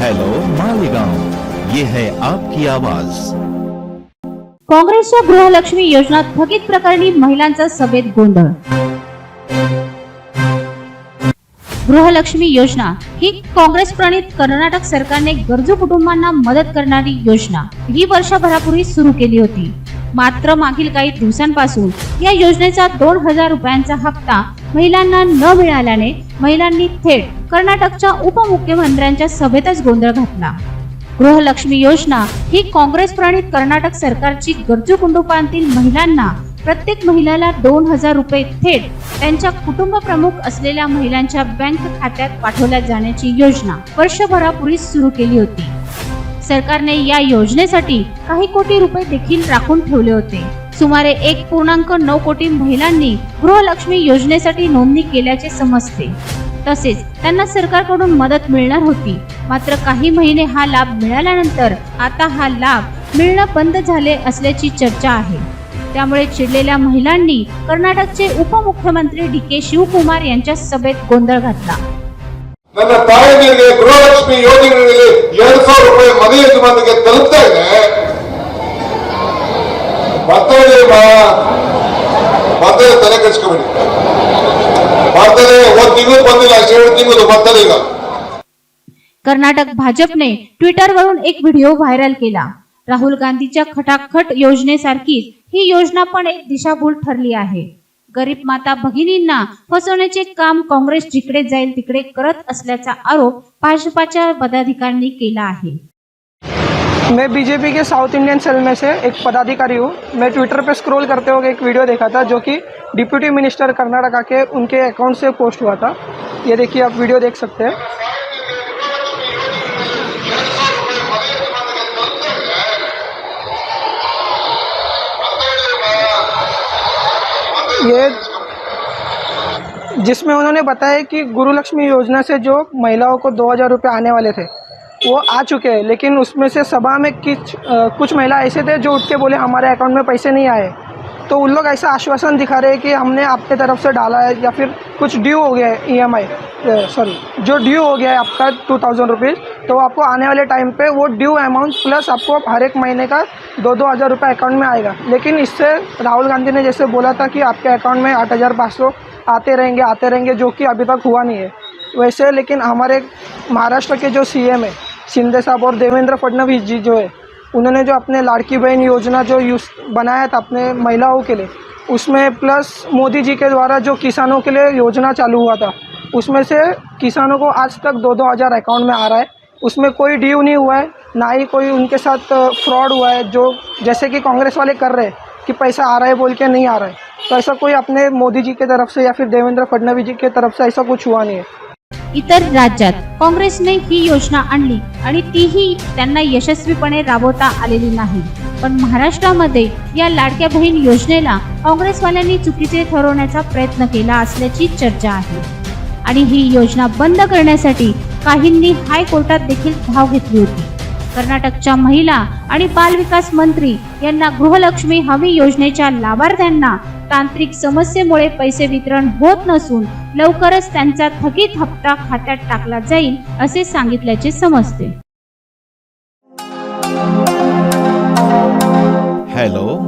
Hello Malegaon. ये है आपकी आवाज। काँग्रेसच्या गृहलक्ष्मी योजना थकीत प्रकरणी महिलांचा सभेत गोंधळ। गृहलक्ष्मी योजना ही काँग्रेस प्रणित कर्नाटक सरकारने गरजू कुटुंबांना मदत करणारी योजना। ही वर्षभरापूर्वी सुरू केली होती। मात्र मागील काही दिवसांपासून या योजनेचा दोन हजार रुपयांचा हप्ता महिलांना न मिळाल्याने महिलांनी थेट कर्नाटकच्या उपमुख्यमंत्र्यांच्या सभेतच गोंधळ घातला. गृहलक्ष्मी योजना ही काँग्रेस प्रणित कर्नाटक सरकारची गरजू कुटुंबांतील महिलांना प्रत्येक महिलेला दोन हजार रुपये थेट त्यांच्या कुटुंब प्रमुख असलेल्या महिलांच्या बँक खात्यात पाठवल्या जाण्याची योजना वर्षभरापूर्वी सुरू केली होती. सरकारने या योजनेसाठी काही कोटी रुपये देखील राखून ठेवले होते. सुमारे एक पूर्णांक नऊ कोटी महिलांनी गृहलक्ष्मी योजनेसाठी नोंदणी केल्याचे समजते. तसेच त्यांना सरकारकडून मदत मिळणार होती. मात्र काही महिने हा लाभ मिळाल्यानंतर आता हा लाभ मिळणं बंद झाले असल्याची चर्चा आहे. त्यामुळे चिडलेल्या महिलांनी कर्नाटकचे उपमुख्यमंत्री डी के शिवकुमार यांच्या सभेत गोंधळ घातला. ನನ್ನ ತಾಯಂದಿರಿಗೆ ಗೃಹಲಕ್ಷ್ಮಿ ಯೋಜನೆಯಲ್ಲಿ ಎರಡು ಸಾವಿರ ರೂಪಾಯಿ ಮನೆ ಯಜಮಾನಿಗೆ ತಲುಪ್ತಾ ಇದೆ ಬರ್ತದೆ ಮಾ ಬರ್ತದೆ ತಲೆ ಕೆಡ್ಸ್ಕೊಬೇಡಿ ಬರ್ತದೆ ಒಂದ್ ತಿಂಗಳು ಬಂದಿಲ್ಲ ಅಷ್ಟು ಎರಡು ತಿಂಗಳು ಬರ್ತದೆ ಈಗ कर्नाटक भाजपने ट्विटरवरून एक व्हिडिओ व्हायरल केला राहुल गांधीच्या खटाखट योजनेसारखीच ही योजना पण एक दिशाभूल ठरली आहे गरीब माता भगिनींना फसवण्याचे काम काँग्रेस जिकडे जाईल तिकडे करत असल्याचा आरोप भाजपाच्या पदाधिकाऱ्यांनी केला आहे. मैं बीजेपी के साउथ इंडियन सेल में से एक पदाधिकारी हूँ। मैं ट्विटर पे स्क्रॉल करते हुए एक वीडियो देखा था जो कि डिप्यूटी मिनिस्टर कर्नाटका के उनके अकाउंट से पोस्ट हुआ था। ये देखिए आप वीडियो देख सकते हैं। ये जिसमें उन्होंने बताया कि गुरु लक्ष्मी योजना से जो महिलाओं को दो हज़ार रुपये आने वाले थे वो आ चुके हैं। लेकिन उसमें से सभा में किच, आ, कुछ महिला ऐसे थे जो उठ के बोले हमारे अकाउंट में पैसे नहीं आए। तो उन लोग ऐसा आश्वासन दिखा रहे हैं कि हमने आपके तरफ़ से डाला है या फिर कुछ ड्यू हो गया है ई एम आई सॉरी जो ड्यू हो गया है आपका टू थाउज़ेंड रुपीज़ तो आपको आने वाले टाइम पे वो ड्यू अमाउंट प्लस आपको हर एक महीने का दो दो हज़ार रुपये अकाउंट में आएगा। लेकिन इससे राहुल गांधी ने जैसे बोला था कि आपके अकाउंट में आठ हज़ार पाँच सौ आते रहेंगे आते रहेंगे, जो कि अभी तक हुआ नहीं है। वैसे लेकिन हमारे महाराष्ट्र के जो सीएम है, शिंदे साहब और देवेंद्र फडणवीस जी जो है, उन्होंने जो अपने लाड़की बहन योजना जो यूज़ बनाया था अपने महिलाओं के लिए उसमें प्लस मोदी जी के द्वारा जो किसानों के लिए योजना चालू हुआ था, उसमें से किसानों को आज तक दो दो हज़ार अकाउंट में आ रहा है। उसमें कोई ड्यू नहीं हुआ है, ना ही कोई उनके साथ फ्रॉड हुआ है, जो जैसे कि कांग्रेस वाले कर रहे हैं कि पैसा आ रहा है बोल के नहीं आ रहा है। तो ऐसा कोई अपने मोदी जी के तरफ़ से या फिर देवेंद्र फडणवीस जी के तरफ़ से ऐसा कुछ हुआ नहीं है। इतर राज्यात काँग्रेसने ही योजना आणली आणि तीही त्यांना यशस्वीपणे राबवता आलेली नाही. पण महाराष्ट्रामध्ये या लाडक्या बहीण योजनेला काँग्रेसवाल्यांनी चुकीचे ठरवण्याचा प्रयत्न केला असल्याची चर्चा आहे. आणि ही योजना बंद करण्यासाठी काहींनी हायकोर्टात देखील धाव घेतली होती. कर्नाटकच्या महिला आणि बालविकास मंत्री यांना गृहलक्ष्मी हमी योजनेच्या लाभार्थ्यांना तांत्रिक समस्येमुळे पैसे वितरण होत नसून लवकरच त्यांचा थकीत हप्ता खात्यात टाकला जाईल असे सांगितल्याचे समजते.